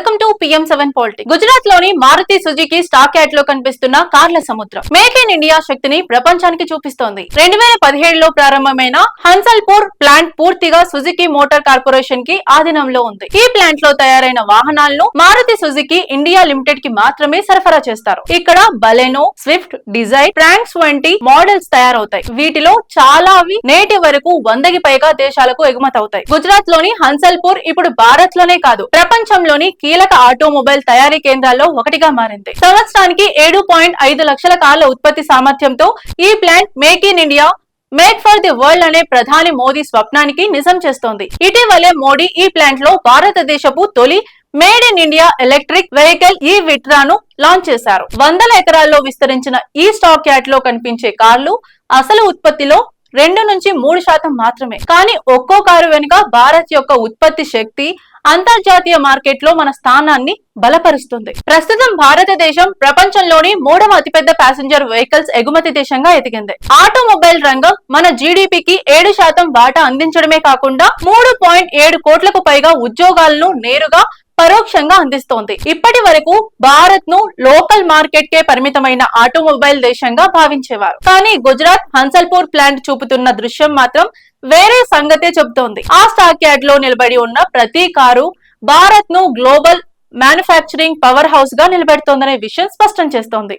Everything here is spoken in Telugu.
Welcome to PM seven politic గుజరాత్లోని మారుతి సుజుకి స్టాక్ యార్డ్లో కనిపిస్తున్న కార్ల సముద్రం. మేక్ ఇన్ ఇండియా శక్తిని ప్రపంచానికి చూపిస్తోంది. రెండు వేల పదిహేడులో ప్రారంభమైన హన్సల్పూర్ ప్లాంట్ పూర్తిగా సుజుకి మోటార్ కార్పొరేషన్కి ఆధీనంలో ఉంది. ఈ ప్లాంట్లో తయారైన వాహనాలను మారుతి సుజుకి ఇండియా లిమిటెడ్కి మాత్రమే సరఫరా చేస్తారు. ఇక్కడ బలెనో స్విఫ్ట్ డిజైర్ ఫ్రాంక్స్ వంటి మోడల్స్ తయారవుతాయి. వీటిలో చాలా అవి నేటి వరకు వందకి పైగా దేశాలకు ఎగుమతి అవుతాయి గుజరాత్లోని హన్సల్పూర్ ఇప్పుడు భారత్లోనే కాదు ప్రపంచంలోని కీలక ఆటోమొబైల్ తయారీ కేంద్రాల్లో ఒకటిగా మారింది. సంవత్సరానికి ఏడు పాయింట్ ఐదు లక్షల కార్ల ఉత్పత్తి సామర్థ్యంతో ఈ plant make in India make for the world అనే ప్రధాని మోదీ స్వప్నానికి నిజం చేస్తోంది. ఇటీవలే మోడీ ఈ ప్లాంట్లో భారతదేశపు తొలి made in India electric vehicle ఈ విట్రాను లాంచ్ చేశారు. వందల ఎకరాల్లో విస్తరించిన ఈ స్టాక్ యాట్లో కనిపించే కార్లు అసలు ఉత్పత్తిలో రెండు నుంచి మూడు శాతం మాత్రమే. కానీ ఒక్కో కారు వెనుక భారత్ యొక్క ఉత్పత్తి శక్తి అంతర్జాతీయ మార్కెట్లో మన స్థానాన్ని బలపరుస్తుంది. ప్రస్తుతం భారతదేశం ప్రపంచంలోని మూడవ అతిపెద్ద ప్యాసింజర్ వెహికల్స్ ఎగుమతి దేశంగా ఎదిగింది. ఆటోమొబైల్ రంగం మన జీడిపికి ఏడు శాతం వాటా అందించడమే కాకుండా మూడు పాయింట్ ఏడు కోట్లకు పైగా ఉద్యోగాలను నేరుగా పరోక్షంగా అందిస్తోంది. ఇప్పటి వరకు భారత్ను లోకల్ మార్కెట్ కే పరిమితమైన ఆటోమొబైల్ దేశంగా భావించేవారు. కానీ గుజరాత్ హన్సల్పూర్ ప్లాంట్ చూపుతున్న దృశ్యం మాత్రం వేరే సంగతే చెబుతోంది. ఆ స్టాక్ యార్డ్లో నిలబడి ఉన్న ప్రతి కారు భారత్ను గ్లోబల్ మ్యానుఫ్యాక్చరింగ్ పవర్ హౌస్గా నిలబెడుతోందనే విషయం స్పష్టం చేస్తోంది.